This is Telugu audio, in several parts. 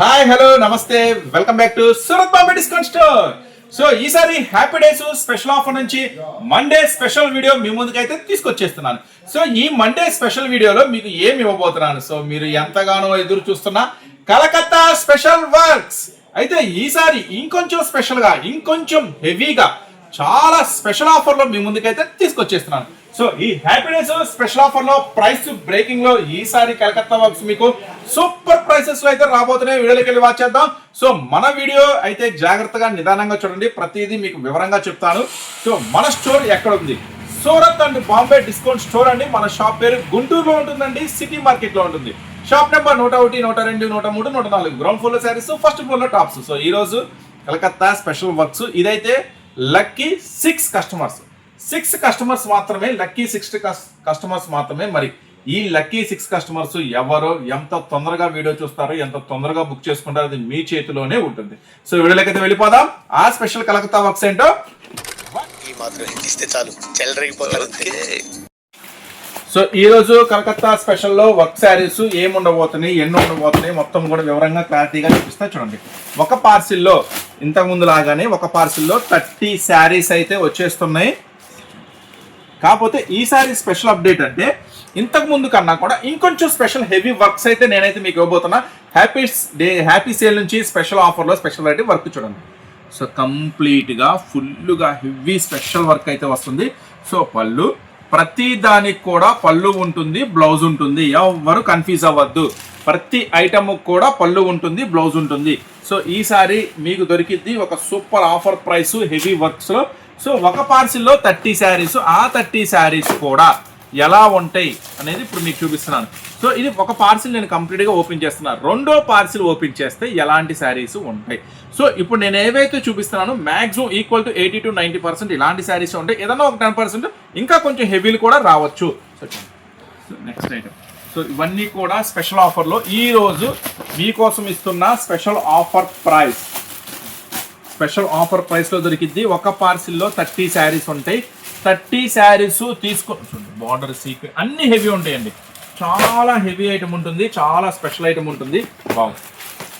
హాయ్ హలో నమస్తే. Welcome back to Surat Bombay discount store so ఈసారి హ్యాపీ డేస్ స్పెషల్ ఆఫర్ నుంచి మండే స్పెషల్ వీడియో మీ ముందుకైతే తీసుకొచ్చేస్తున్నాను. సో ఈ మండే స్పెషల్ వీడియోలో మీకు ఏమి ఇవ్వబోతున్నాను? సో మీరు ఎంతగానో ఎదురు చూస్తున్న కలకత్తా స్పెషల్ వర్క్స్ అయితే ఈసారి ఇంకొంచెం స్పెషల్గా ఇంకొంచెం హెవీగా చాలా స్పెషల్ ఆఫర్లో మీ ముందుకైతే తీసుకొచ్చేస్తున్నాను. సో ఈ హ్యాపీనెస్ స్పెషల్ ఆఫర్లో ప్రైస్ బ్రేకింగ్లో ఈసారి కలకత్తా వర్క్స్ మీకు సూపర్ ప్రైసెస్లో అయితే రాబోతున్నాయి. వీడియోలోకి వెళ్ళి వాచ్ చేద్దాం. సో మన వీడియో అయితే జాగ్రత్తగా నిదానంగా చూడండి. ప్రతిదీ మీకు వివరంగా చెప్తాను. సో మన స్టోర్ ఎక్కడ ఉంది? Surat and Bombay discount store అండి. మన షాప్ పేరు గుంటూరులో ఉంటుందండి. సిటీ మార్కెట్లో ఉంటుంది. షాప్ నెంబర్ నూట ఒకటి నూట రెండు నూట మూడు నూట నాలుగు. గ్రౌండ్ ఫ్లోర్లో శారీస్ ఫస్ట్ ఫ్లోర్లో టాప్స్. సో ఈ రోజు కలకత్తా స్పెషల్ వర్క్స్. ఇదైతే lucky six customers. Six customers మాత్రమే లక్కీ సిక్స్ కస్టమర్స్ మాత్రమే. మరి ఈ లక్కీ సిక్స్ కస్టమర్స్ ఎవరో ఎంత తొందరగా వీడియో చూస్తారో ఎంత తొందరగా బుక్ చేసుకుంటారో అది మీ చేతిలోనే ఉంటుంది. సో వీడియోలోకి అయితే వెళ్ళిపోదాం. ఆ స్పెషల్ కలకత్తా వర్క్స్ ఏంటో? చాలు. సో ఈ రోజు కలకత్తా స్పెషల్లో వర్క్ శారీస్ ఏమి ఉండబోతున్నాయి ఎన్ని ఉండబోతున్నాయి మొత్తం కూడా వివరంగా క్లారిటీగా చూపిస్తా చూడండి. ఒక పార్సిల్లో ఇంతకు ముందు లాగానే ఒక పార్సిల్లో థర్టీ శారీస్ అయితే వచ్చేస్తున్నాయి. కాకపోతే ఈసారి స్పెషల్ అప్డేట్ అంటే ఇంతకు ముందు కన్నా కూడా ఇంకొంచెం స్పెషల్ హెవీ వర్క్స్ అయితే నేనైతే మీకు ఇవ్వబోతున్నా. హ్యాపీ డే హ్యాపీ సేల్ నుంచి స్పెషల్ ఆఫర్లో స్పెషల్ అయితే వర్క్ చూడండి. సో కంప్లీట్గా ఫుల్గా హెవీ స్పెషల్ వర్క్ అయితే వస్తుంది. సో పళ్ళు ప్రతి దానికి కూడా పళ్ళు ఉంటుంది బ్లౌజ్ ఉంటుంది. ఎవ్వరు కన్ఫ్యూజ్ అవ్వద్దు. ప్రతి ఐటమ్ కూడా పళ్ళు ఉంటుంది బ్లౌజ్ ఉంటుంది. సో ఈసారి మీకు దొరికింది ఒక సూపర్ ఆఫర్ ప్రైస్ హెవీ వర్క్స్లో సో ఒక పార్సిల్లో థర్టీ శారీస్ ఆ థర్టీ శారీస్ కూడా ఎలా ఉంటాయి అనేది ఇప్పుడు మీకు చూపిస్తున్నాను. సో ఇది ఒక పార్సిల్ నేను కంప్లీట్గా ఓపెన్ చేస్తున్నాను రెండో పార్సిల్ ఓపెన్ చేస్తే ఎలాంటి శారీస్ ఉంటాయి? సో ఇప్పుడు నేను ఏవైతే చూపిస్తున్నాను maximum equal to eighty to ninety percent ఇలాంటి శారీస్ ఉంటాయి. ఏదైనా ఒక టెన్ పర్సెంట్ ఇంకా కొంచెం హెవీలు కూడా రావచ్చు. సో నెక్స్ట్ ఐటమ్ సో ఇవన్నీ కూడా స్పెషల్ ఆఫర్లో ఈ రోజు మీకోసం ఇస్తున్న special offer price. Special offer ప్రైస్లో దొరికిద్ది. ఒక పార్సిల్లో థర్టీ శారీస్ ఉంటాయి. థర్టీ శారీస్ తీసుకో బార్డర్ సీక్వెన్స్ అన్ని హెవీ ఉంటాయండి. చాలా హెవీ ఐటమ్ ఉంటుంది. చాలా స్పెషల్ ఐటమ్ ఉంటుంది. బాగుంది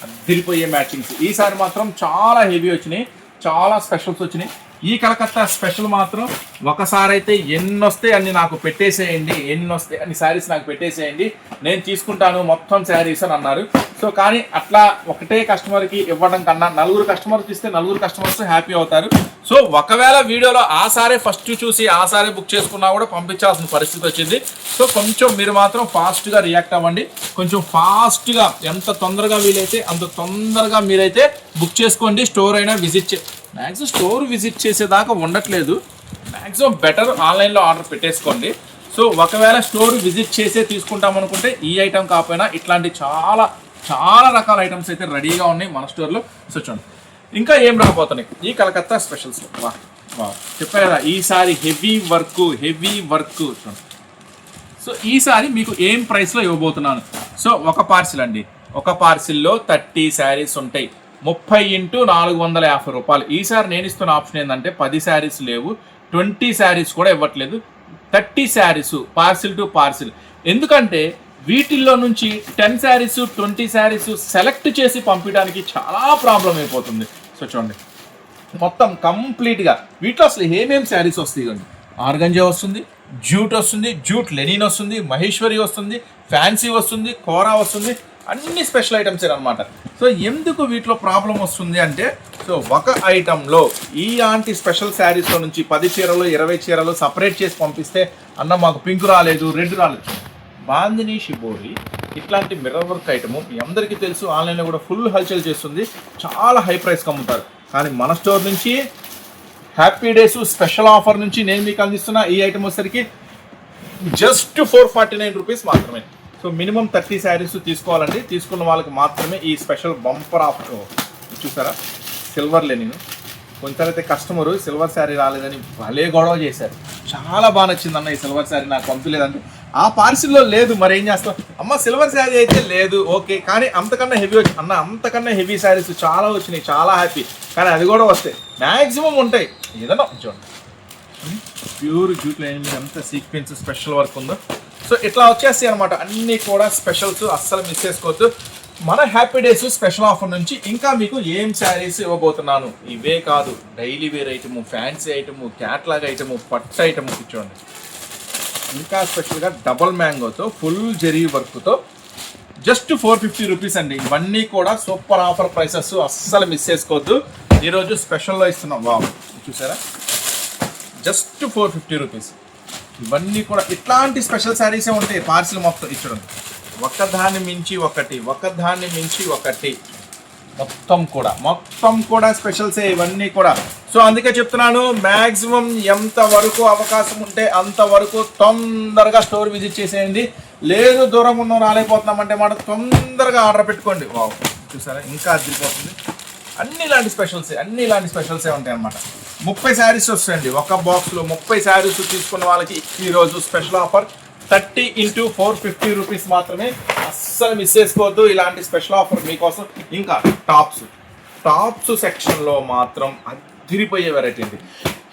అదిరిపోయే మ్యాచింగ్స్ ఈసారి మాత్రం చాలా హెవీ వచ్చినాయి. చాలా స్పెషల్స్ వచ్చినాయి. ఈ కలకత్తా స్పెషల్ మాత్రం ఒకసారి అయితే ఎన్ని వస్తే అన్ని నాకు పెట్టేసేయండి. ఎన్ని వస్తే అన్ని శారీస్ నాకు పెట్టేసేయండి. నేను తీసుకుంటాను మొత్తం శారీస్ అని అన్నారు. సో కానీ అట్లా ఒకటే కస్టమర్కి ఇవ్వడం కన్నా నలుగురు కస్టమర్స్ ఇస్తే నలుగురు కస్టమర్స్ హ్యాపీ అవుతారు. సో ఒకవేళ వీడియోలో ఆ సారే ఫస్ట్ చూసి ఆ సారే బుక్ చేసుకున్నా కూడా పంపించాల్సిన పరిస్థితి వచ్చింది. సో కొంచెం మీరు మాత్రం ఫాస్ట్గా రియాక్ట్ అవ్వండి. కొంచెం ఫాస్ట్గా ఎంత తొందరగా వీలైతే అంత తొందరగా మీరైతే బుక్ చేసుకోండి. స్టోర్ అయినా విజిట్ చే మ్యాక్సిమం స్టోర్ విజిట్ చేసేదాకా ఉండట్లేదు. మ్యాక్సిమం బెటర్ ఆన్లైన్లో ఆర్డర్ పెట్టేసుకోండి. సో ఒకవేళ స్టోర్ విజిట్ చేసే తీసుకుంటాం అనుకుంటే ఈ ఐటమ్ కాకపోయినా ఇట్లాంటి చాలా చాలా రకాల ఐటమ్స్ అయితే రెడీగా ఉన్నాయి మన స్టోర్లో సో చూడండి. ఇంకా ఏం రాబోతున్నాయి? ఈ కలకత్తా స్పెషల్స్ వా వా చెప్పా కదా ఈసారి హెవీ వర్క్ హెవీ వర్క్ చూడండి. సో ఈసారి మీకు ఏం ప్రైస్లో ఇవ్వబోతున్నాను? సో ఒక పార్సిల్ అండి. ఒక పార్సిల్లో థర్టీ శారీస్ ఉంటాయి. ముప్పై ఇంటూ నాలుగు వందల యాభై రూపాయలు. ఈసారి నేను ఇస్తున్న ఆప్షన్ ఏంటంటే పది శారీస్ లేవు. ట్వంటీ శారీస్ కూడా ఇవ్వట్లేదు. Thirty saris parcel to parcel ఎందుకంటే వీటిల్లో నుంచి ten saris twenty saris select చేసి పంపించడానికి చాలా ప్రాబ్లం అయిపోతుంది. సో చూడండి. మొత్తం కంప్లీట్గా వీటిలో అసలు ఏమేమి శారీస్ వస్తాయి కానీ ఆర్గంజా వస్తుంది జ్యూట్ వస్తుంది జ్యూట్ లెనిన్ వస్తుంది మహేశ్వరి వస్తుంది ఫ్యాన్సీ వస్తుంది కోరా వస్తుంది అన్ని స్పెషల్ ఐటమ్స్ అనమాట సో ఎందుకు వీటిలో ప్రాబ్లం వస్తుంది అంటే సో ఒక ఐటెంలో ఈ ఆంటీ స్పెషల్ శారీస్లో నుంచి పది చీరలు ఇరవై చీరలు సపరేట్ చేసి పంపిస్తే అన్న మాకు పింక్ రాలేదు రెడ్ రాలేదు. బాందిని షిబోరి ఇట్లాంటి మిర్రర్ వర్క్ ఐటమ్ మీ అందరికీ తెలుసు ఆన్లైన్లో కూడా ఫుల్ హల్చల్ చేస్తుంది. చాలా హై ప్రైస్కి అమ్ముతారు. కానీ మన స్టోర్ నుంచి హ్యాపీ డేస్ స్పెషల్ ఆఫర్ నుంచి నేను మీకు అందిస్తున్న ఈ ఐటమ్ వచ్చేసరికి just four forty nine rupees మాత్రమే. సో మినిమం థర్టీ శారీస్ తీసుకోవాలండి. తీసుకున్న వాళ్ళకి మాత్రమే ఈ స్పెషల్ బంపర్ ఆఫర్ చూసారా? సిల్వర్లే నేను కొంచెం అయితే కస్టమరు సిల్వర్ శారీ రాలేదని భలే గొడవ చేశారు. చాలా బాగా నచ్చింది అన్న ఈ సిల్వర్ శారీ నాకు పంపలేదంటే ఆ పార్సిల్లో లేదు మరి ఏం చేస్తాం? అమ్మ సిల్వర్ శారీ అయితే లేదు ఓకే కానీ అంతకన్నా హెవీ వచ్చి అన్న అంతకన్నా హెవీ శారీస్ చాలా వచ్చినాయి చాలా హ్యాపీ. కానీ అది కూడా వస్తాయి. మ్యాక్సిమం ఉంటాయి. ఏదన్నా చూడండి. ప్యూర్ జూట్ లైన్ మీద ఎంత సీక్వెన్స్ స్పెషల్ వర్క్ ఉందో. సో ఇట్లా వచ్చేస్తాయి అనమాట అన్నీ కూడా స్పెషల్స్ అస్సలు మిస్ చేసుకోవచ్చు మన హ్యాపీ డేస్ స్పెషల్ ఆఫర్ నుంచి ఇంకా మీకు ఏం శారీస్ ఇవ్వబోతున్నాను? ఇవే కాదు daily wear item fancy item catalogue item పట్టు ఐటము కూర్చోండి ఇంకా స్పెషల్గా డబల్ మ్యాంగోతో ఫుల్ జెరీ వర్క్తో జస్ట్ ఫోర్ ఫిఫ్టీ రూపీస్ అండి. ఇవన్నీ కూడా సూపర్ ఆఫర్ ప్రైసెస్ అస్సలు మిస్ చేసుకోవద్దు. ఈరోజు స్పెషల్లో ఇస్తున్నాం. వావ్ చూసారా? జస్ట్ ఫోర్ ఫిఫ్టీ రూపీస్ ఇవన్నీ కూడా ఇట్లాంటి స్పెషల్ శారీసే ఉంటాయి పార్సిల్ మొత్తం ఇచ్చడం ఒకదాన్ని మించి ఒకటి ఒకదాన్ని మించి ఒకటి. మొత్తం కూడా మొత్తం కూడా స్పెషల్సే ఇవన్నీ కూడా. సో అందుకే చెప్తున్నాను మ్యాక్సిమం ఎంత వరకు అవకాశం ఉంటే అంతవరకు తొందరగా స్టోర్ విజిట్ చేసేయండి. లేదు దూరం ఉన్న రాలేకపోతున్నామంటే మాట తొందరగా ఆర్డర్ పెట్టుకోండి. వావ్ చూసారా? ఇంకా అదిరిపోతుంది. అన్ని ఇలాంటి స్పెషల్సే అన్ని ఇలాంటి స్పెషల్సే ఉంటాయి అన్నమాట. ముప్పై శారీస్ వస్తాయండి. ఒక బాక్స్లో ముప్పై శారీస్ తీసుకున్న వాళ్ళకి ఈరోజు special offer thirty into four fifty rupees మాత్రమే అస్సలు మిస్ చేసుకోవద్దు. ఇలాంటి స్పెషల్ ఆఫర్ మీకోసం ఇంకా టాప్స్ టాప్స్ సెక్షన్లో మాత్రం అదిరిపోయే వెరైటీ ఉంది.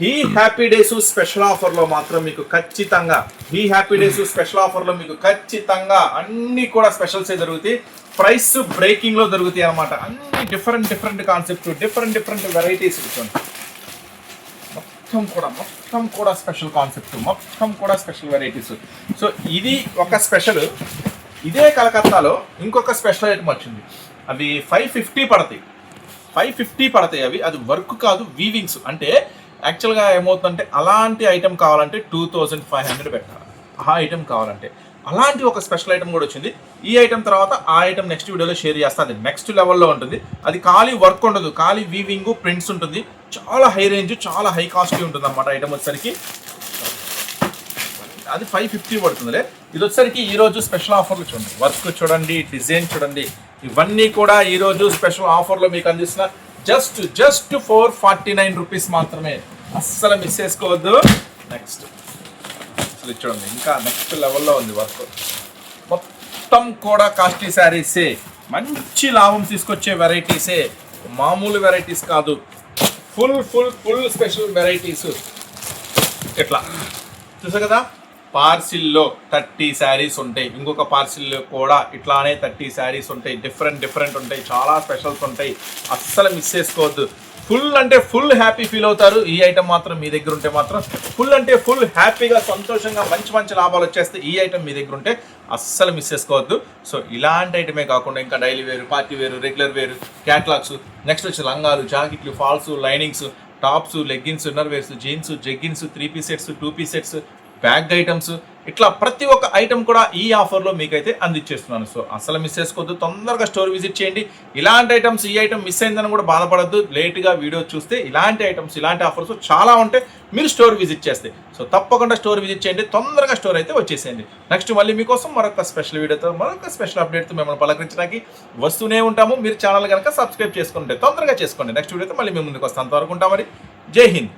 ఈ హ్యాపీ డేస్ స్పెషల్ ఆఫర్లో మాత్రం మీకు ఖచ్చితంగా ఈ హ్యాపీ డేస్ స్పెషల్ ఆఫర్లో మీకు ఖచ్చితంగా అన్ని కూడా స్పెషల్సే జరుగుతాయి ప్రైస్ బ్రేకింగ్లో దొరుకుతాయి అన్నమాట. అన్ని different different concept different different varieties ఇస్తుంది మొత్తం కూడా మొత్తం కూడా స్పెషల్ కాన్సెప్ట్ మొత్తం కూడా స్పెషల్ వెరైటీస్ సో ఇది ఒక స్పెషల్ ఇదే కలకత్తాలో ఇంకొక స్పెషల్ ఐటమ్ వచ్చింది. అవి ఫైవ్ ఫిఫ్టీ పడతాయి. ఫైవ్ ఫిఫ్టీ పడతాయి అవి. అది వర్క్ కాదు వీవింగ్స్ అంటే యాక్చువల్గా ఏమవుతుందంటే అలాంటి ఐటెం కావాలంటే టూ థౌజండ్ ఫైవ్ హండ్రెడ్ పెట్టాలి. ఆ ఐటెం కావాలంటే. అలాంటి ఒక స్పెషల్ ఐటమ్ కూడా వచ్చింది. ఈ ఐటమ్ తర్వాత ఆ ఐటమ్ నెక్స్ట్ వీడియోలో షేర్ చేస్తాను అది నెక్స్ట్ లెవెల్లో ఉంటుంది. అది ఖాళీ వర్క్ ఉండదు. ఖాళీ వీవింగ్ ప్రింట్స్ ఉంటుంది. చాలా హై రేంజ్ చాలా హై కాస్ట్లీ ఉంటుంది అన్నమాట ఐటమ్ వచ్చేసరికి. అది ఫైవ్ ఫిఫ్టీ పడుతుందిలే. ఇది వచ్చేసరికి ఈరోజు స్పెషల్ ఆఫర్లు చూడండి. వర్క్ చూడండి డిజైన్ చూడండి. ఇవన్నీ కూడా ఈరోజు స్పెషల్ ఆఫర్లో మీకు అందిస్తున్న just just four forty nine rupees మాత్రమే. అస్సలు మిస్ చేసుకోవద్దు. నెక్స్ట్ అసలు ఇచ్చడం ఇంకా నెక్స్ట్ లెవెల్లో ఉంది వర్క్ మొత్తం కూడా కాస్ట్లీ శారీసే మంచి లాభం తీసుకొచ్చే వెరైటీసే మామూలు వెరైటీస్ కాదు. Full full full special varieties ఇట్లా చూసా కదా? పార్సిల్లో థర్టీ శారీస్ ఉంటాయి. ఇంకొక పార్సిల్లో కూడా ఇట్లానే థర్టీ శారీస్ ఉంటాయి. డిఫరెంట్ డిఫరెంట్ ఉంటాయి. చాలా స్పెషల్స్ ఉంటాయి. అస్సలు మిస్ చేసుకోవద్దు. ఫుల్ అంటే ఫుల్ హ్యాపీ ఫీల్ అవుతారు. ఈ ఐటమ్ మాత్రం మీ దగ్గర ఉంటే మాత్రం ఫుల్ అంటే ఫుల్ హ్యాపీగా సంతోషంగా మంచి మంచి లాభాలు వచ్చేస్తే ఈ ఐటమ్ మీ దగ్గర ఉంటే అస్సలు మిస్ చేసుకోవద్దు. సో ఇలాంటి ఐటమే కాకుండా ఇంకా డైలీ వేరు పార్టీ వేరు రెగ్యులర్ వేరు క్యాట్లాగ్స్ నెక్స్ట్ వచ్చి లంగాలు జాకెట్లు falls linings tops leggings inner wears jeans jeggings three piece sets two piece sets bag items ఇట్లా ప్రతి ఒక్క ఐటమ్ కూడా ఈ ఆఫర్లో మీకైతే అందించేస్తున్నాను సో అసలు మిస్ చేసుకోవద్దు. తొందరగా స్టోర్ విజిట్ చేయండి. ఇలాంటి ఐటమ్స్ ఈ ఐటమ్ మిస్ అయిందని కూడా బాధపడద్దు. లేట్గా వీడియో చూస్తే ఇలాంటి ఐటమ్స్ ఇలాంటి ఆఫర్స్ చాలా ఉంటాయి మీరు స్టోర్ విజిట్ చేస్తే. సో తప్పకుండా స్టోర్ విజిట్ చేయండి. తొందరగా స్టోర్ అయితే వచ్చేసేయండి. నెక్స్ట్ మళ్ళీ మీకోసం మరొక స్పెషల్ వీడియోతో మరొక స్పెషల్ అప్డేట్తో మిమ్మల్ని పలకరించడానికి వస్తూనే ఉంటాము. మీరు ఛానల్ కనుక సబ్స్క్రైబ్ చేసుకుంటే తొందరగా చేసుకోండి. నెక్స్ట్ వీడియోతో మళ్ళీ మేము ముందుకు వస్తాం అంతవరకు ఉంటాం మరి. జై హింద్.